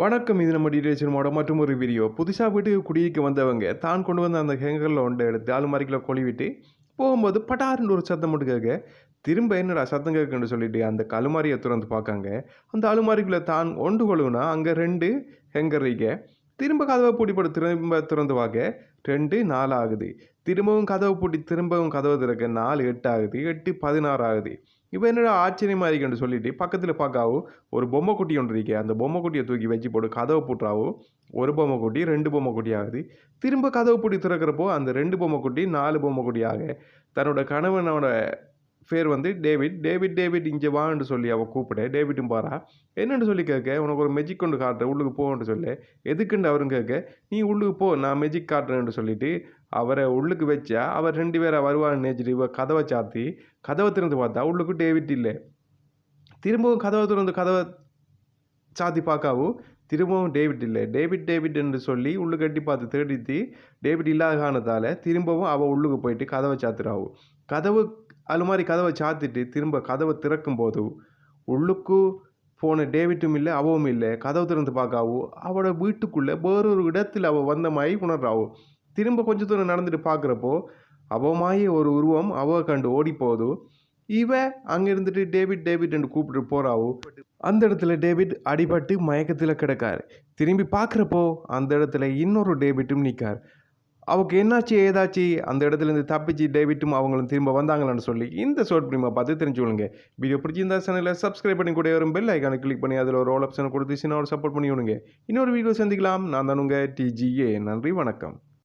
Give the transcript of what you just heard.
வணக்கம் இது நம்ம டீடைல்ஸினோட மற்றும் ஒரு வீடியோ புதுசாக வீட்டுக்கு குடியிருக்க வந்தவங்க தான் கொண்டு வந்த அந்த ஹேங்கரில் ஒன்றை எடுத்து அலுமாரிக்குள்ள கொழுவிட்டு போகும்போது பட்டாருன்னு ஒரு சத்தம் மட்டும் கேட்க திரும்ப என்னடா சத்தம் கேட்குன்னு சொல்லிட்டு அந்த அலுமாரியை திறந்து பார்க்காங்க. அந்த அலுமாரிக்குள்ளே தான் ஒன்று கொழுவுனா அங்கே ரெண்டு ஹேங்கர் இருக்க. திரும்ப கதவை பூட்டி போட்டு திரும்ப திறந்து வாங்க. ரெண்டு நாலு ஆகுது திரும்பவும் கதவை பூட்டி திரும்பவும் கதவை திறக்க நாலு எட்டு ஆகுது எட்டு பதினாறு ஆகுது இப்போ என்னடா ஆச்சரியமா இருக்குன்னு சொல்லிட்டு பக்கத்தில் பார்க்காவோ ஒரு பொம்மை குட்டி ஒன்று இருக்கே அந்த பொம்மை குட்டியை தூக்கி வச்சு போட்டு கதவை பூட்டுறாவோ ஒரு பொம்மை குட்டி ரெண்டு பொம்மை குட்டி ஆகுது. திரும்ப கதவை பூட்டி திறக்கிறப்போ அந்த ரெண்டு பொம்மை குட்டி நாலு பொம்மை குட்டி ஆக தன்னோட கணவனோட பேர் வந்து டேவிட். டேவிட் டேவிட் இங்கே வான்னு சொல்லி அவள் கூப்பிட. டேவிட்டும் பாரா என்னென்னு சொல்லி கேட்க? உனக்கு ஒரு மெஜிக் கொண்டு காட்டுறேன். உள்ளுக்கு போன்னு சொல்லு. எதுக்குன்னு அவரும் கேட்க நீ உள்ளுக்கு போ நான் மெஜிக் காட்டுறேன்னு சொல்லிட்டு அவரை உள்ளுக்கு வச்சா அவர் ரெண்டு பேரை வருவான்னு நினச்சிட்டு இவ கதவை சாத்தி கதவை திறந்து பார்த்தா உள்ளுக்கு டேவிட் இல்லை. திரும்பவும் கதவை திறந்து கதவை சாத்தி பார்க்காவும் திரும்பவும் டேவிட் இல்லை. டேவிட் டேவிட் என்று சொல்லி உள்ளு கட்டி பார்த்து தேடித்து டேவிட் இல்லாத காரணத்தால் திரும்பவும் அவள் உள்ளுக்கு போயிட்டு கதவை சாத்துறாவும் கதவு அது மாதிரி கதவை சாத்திட்டு திரும்ப கதவை திறக்கும் போது உள்ளுக்கு போன டேவிட்டும் இல்லை அவவும் இல்லை கதவு திறந்து பார்க்காவோ அவளோட வீட்டுக்குள்ளே வேறொரு இடத்தில் அவள் வந்த மாதிரி உணர்றாவோ திரும்ப கொஞ்ச தூரம் நடந்துட்டு பார்க்குறப்போ அவமாயி ஒரு உருவம் அவ கண்டு ஓடி போகுது இவ அங்கே இருந்துட்டு டேவிட் டேவிட் என்று கூப்பிட்டு போகிறாவோ அந்த இடத்துல டேவிட் அடிபட்டு மயக்கத்தில் கிடக்கார். திரும்பி பார்க்குறப்போ அந்த இடத்துல இன்னொரு டேவிட்டும் நிற்கார். அவக்கு என்னாச்சு ஏதாச்சு? அந்த இடத்துல இருந்து தப்பிச்சு டேவிட்டும் அவங்களும் திரும்ப வந்தாங்களான்னு சொல்லி இந்த ஷார்ட் ஃபிலிமை பார்த்து தெரிஞ்சுக்கொள்ளுங்க. வீடியோ பிடிச்சிருந்தா சேனலை சப்ஸ்கிரைப் பண்ணி கூட வரும் பெல் ஐக்கானை கிளிக் பண்ணி அதில் ஒரு ஆல் ஆப்ஷனை கொடுத்து சின்ன ஒரு சப்போர்ட் பண்ணி விடுங்க. இன்னொரு வீடியோ சந்திக்கலாம். நான் தானுங்க டிஜிஏ நன்றி வணக்கம்.